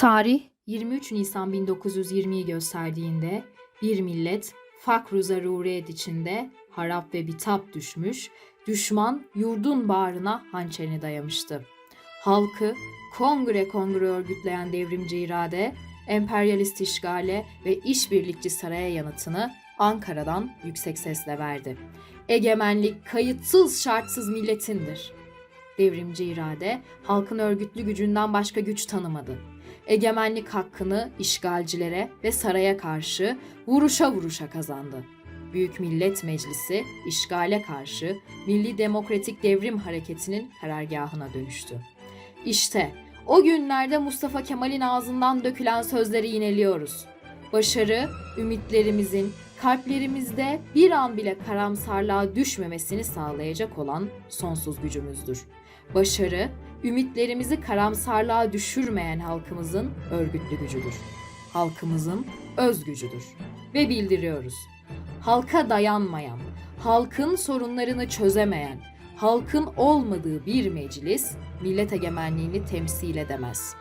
Tarih 23 Nisan 1920'yi gösterdiğinde bir millet fakru zaruriyet içinde harap ve bitap düşmüş, düşman yurdun bağrına hançerini dayamıştı. Halkı kongre kongre örgütleyen devrimci irade, emperyalist işgale ve işbirlikçi saraya yanıtını Ankara'dan yüksek sesle verdi. Egemenlik kayıtsız şartsız milletindir. Devrimci irade halkın örgütlü gücünden başka güç tanımadı. Egemenlik hakkını işgalcilere ve saraya karşı vuruşa vuruşa kazandı. Büyük Millet Meclisi işgale karşı Milli Demokratik Devrim Hareketi'nin karargahına dönüştü. İşte o günlerde Mustafa Kemal'in ağzından dökülen sözleri yineliyoruz. Başarı, ümitlerimizin kalplerimizde bir an bile karamsarlığa düşmemesini sağlayacak olan sonsuz gücümüzdür. Başarı, ümitlerimizi karamsarlığa düşürmeyen halkımızın örgütlü gücüdür. Halkımızın öz gücüdür. Ve bildiriyoruz. Halka dayanmayan, halkın sorunlarını çözemeyen, halkın olmadığı bir meclis millet egemenliğini temsil edemez.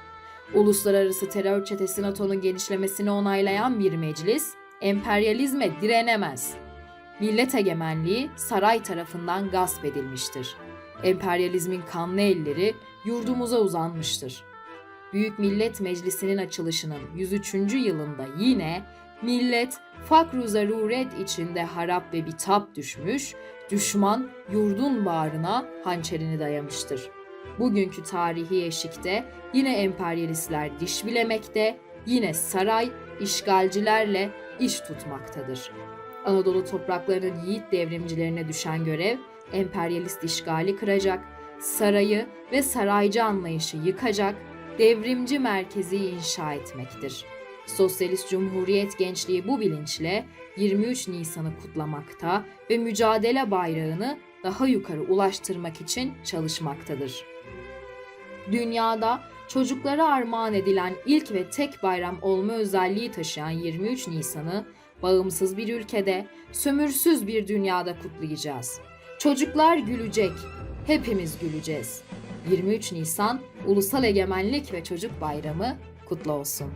Uluslararası terör çetesi NATO'nun genişlemesini onaylayan bir meclis emperyalizme direnemez. Millet egemenliği saray tarafından gasp edilmiştir. Emperyalizmin kanlı elleri yurdumuza uzanmıştır. Büyük Millet Meclisi'nin açılışının 103. yılında yine millet fakru zaruret içinde harap ve bitap düşmüş, düşman yurdun bağrına hançerini dayamıştır. Bugünkü tarihi eşikte yine emperyalistler diş bilemekte, yine saray işgalcilerle iş tutmaktadır. Anadolu topraklarının yiğit devrimcilerine düşen görev emperyalist işgali kıracak, sarayı ve saraycı anlayışı yıkacak, devrimci merkezi inşa etmektir. Sosyalist Cumhuriyet gençliği bu bilinçle 23 Nisan'ı kutlamakta ve mücadele bayrağını daha yukarı ulaştırmak için çalışmaktadır. Dünyada çocuklara armağan edilen ilk ve tek bayram olma özelliği taşıyan 23 Nisan'ı bağımsız bir ülkede, sömürsüz bir dünyada kutlayacağız. Çocuklar gülecek, hepimiz güleceğiz. 23 Nisan Ulusal Egemenlik ve Çocuk Bayramı kutlu olsun.